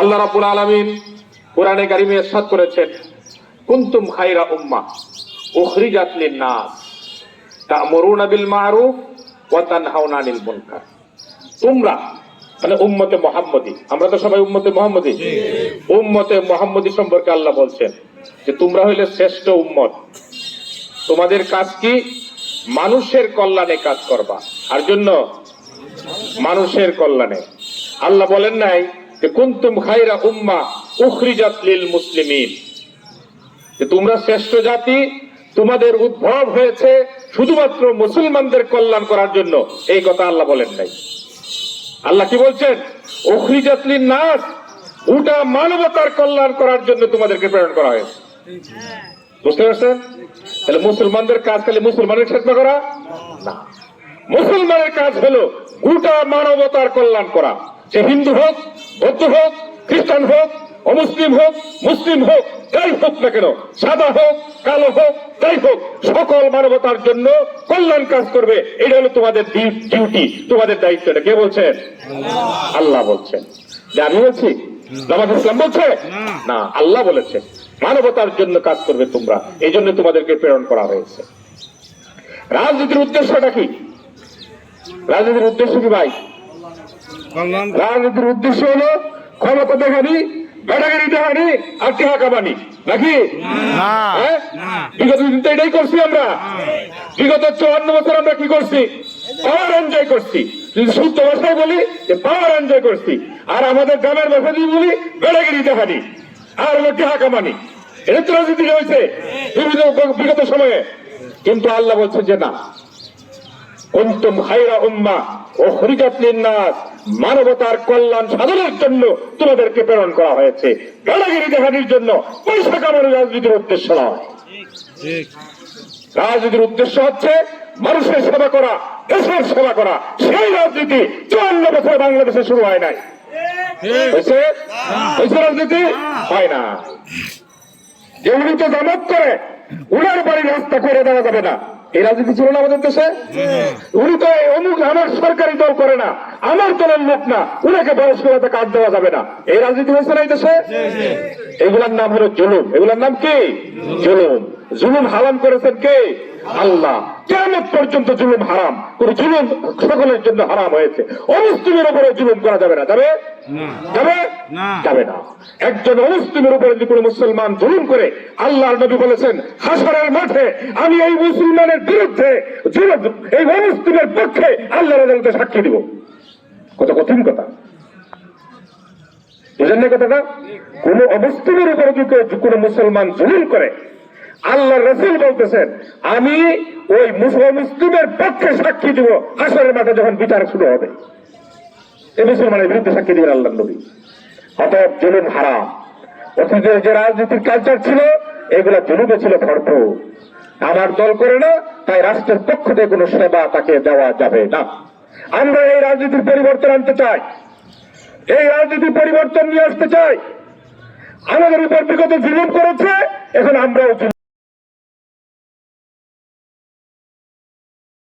আল্লাহ রাব্বুল আলামিন কোরআনে কারিমে ইরশাদ করেছেন কুন্তুম খাইরা উম্মা উখরিজাত লিন-নাস তা'মুরুনা বিল মা'রুফ ওয়া তানহাউনা আনিল মুনকার। তোমরা মানে উম্মতে মোহাম্মদী আমরা তো সবাই উম্মতে মোহাম্মদী। উম্মতে মোহাম্মদী সম্পর্কে আল্লাহ বলছেন যে তোমরা হইলে শ্রেষ্ঠ উম্মত। তোমাদের কাজ কি? মানুষের কল্যাণে কাজ করবা। আর জন্য মানুষের কল্যাণে। আল্লাহ বলেন নাই কুনতুম খাইরা উখরিজাত লিল যে তোমরা শ্রেষ্ঠ জাতি, তোমাদের উদ্ভব হয়েছে শুধুমাত্র মুসলমানদের কল্যাণ করার জন্য। এই কথা আল্লাহ বলেন নাই। আল্লাহ কি বলছেন? উখরিজাতলিন নাস, গোটা মানবতার কল্যাণ করার জন্য তোমাদেরকে প্রেরণ করা হয়েছে। বুঝতে পারছেন? তাহলে মুসলমানদের কাজ খালি মুসলমানের ক্ষেত্রে করা? না। মুসলমানের কাজ হলো গোটা মানবতার কল্যাণ করা। সে হিন্দু হোক, বৌদ্ধ হোক, খ্রিস্টান হোক, অমুসলিম হোক, মুসলিম হোক, যাই হোক না কেন, সাদা হোক, কালো হোক, যাই হোক, সকল মানবতার জন্য কল্যাণ কাজ করবে। এটা হলো তোমাদের ডিউটি তোমাদের দায়িত্ব এটা কে বলছেন আল্লাহ বলছেন। যে আমি বলছি? জামাত ইসলাম বলছে? না, আল্লাহ বলেছে। মানবতার জন্য কাজ করবে তোমরা। এই জন্য তোমাদেরকে প্রেরণ করা হয়েছে। রাজনীতির উদ্দেশ্যটা কি? রাজনীতির উদ্দেশ্য কি ভাই? রাজনীতির উদ্দেশ্য হলো ক্ষমতা দেখানি বেড়াগাড়ি দেখানি আর টিহা কামানি। নাকি? না। হ্যাঁ? না। বিগত দিন তো এটাই করছি আমরা। বিগত চুয়ান্ন বছর আমরা কি করছি? পাওয়ার এনজয় করছি। যদি শুদ্ধ ভাষায় বলি যে পাওয়ার এনজয় করছি। আর আমাদের গ্রামের ভাষা দিয়ে বলি বেড়াগিরি দেখানি আর হলো টিহা কামানি। এটা তো রাজনীতি হয়েছে। বিভিন্ন বিগত সময়ে। কিন্তু আল্লাহ বলছেন যে না। কুনতুম খায়রা উম্মা ও খরিজাত লিন-নাস। মানবতার কল্যাণ সাধনের জন্য তোমাদেরকে প্রেরণ করা হয়েছে। গালাগিরি দেখানোর জন্য পয়সা কামানোর রাজনীতির উদ্দেশ্য নয়। রাজনীতির উদ্দেশ্য হচ্ছে মানুষের সেবা করা, দেশের সেবা করা। সেই রাজনীতি চুয়ান্ন বছর বাংলাদেশে শুরু হয় নাই। হয়েছে? হয়েছে রাজনীতি? হয় না। যে উনি তো জামাত করে, উনার বাড়ির রাস্তা করে দেওয়া যাবে না। এই রাজনীতি ছিল না আমাদের দেশে? উনি তো অমুক আমার সরকারি দল করে না আমার দলের লোক না উনাকে বয়স করে কাজ দেওয়া যাবে না। এই রাজনীতি হয়েছে না এই দেশে? এগুলার নাম হলো জুলুম। এগুলার নাম কি? জুলুম। জুলুম। হালাম করেছেন কে? আল্লাহ কেমন পর্যন্ত জুলুম হারাম। কোন জুলুম সকলের জন্য হারাম হয়েছে। অমুসলিমের উপরে জুলুম করা যাবে না। যাবে? যাবে? যাবে না। একজন অমুসলিমের উপরে যদি কোনো মুসলমান জুলুম করে আল্লাহর নবী বলেছেন হাসরের মাঠে আমি এই মুসলমানের বিরুদ্ধে জুলুম এই অমুসলিমের পক্ষে আল্লাহর আদালতে সাক্ষী দিব। কত কঠিন কথা। বুঝেন না কথাটা? কোন অমুসলিমের উপরে যদি কোনো মুসলমান জুলুম করে আল্লাহ রসুল বলতেছেন, আমি ওই মুস- মুসলিমের পক্ষে সাক্ষী দিব, হাসরের মাঠে যখন বিচার শুরু হবে। এই মুসলমানের বিরুদ্ধে সাক্ষী দিবেন আল্লাহ নবী। অতএব জুলুম হারাম। অতীতের যে রাজনীতির কালচার ছিল, এগুলা জুলুমে ছিল ভরপুর। আমার দল করে না, তাই রাষ্ট্রের পক্ষ থেকে কোনো সেবা তাকে দেওয়া যাবে না। আমরা এই রাজনীতির পরিবর্তন আনতে চাই। এই রাজনীতির পরিবর্তন নিয়ে আসতে চাই। আমাদের উপর বিগত জুলুম করেছে, এখন আমরাও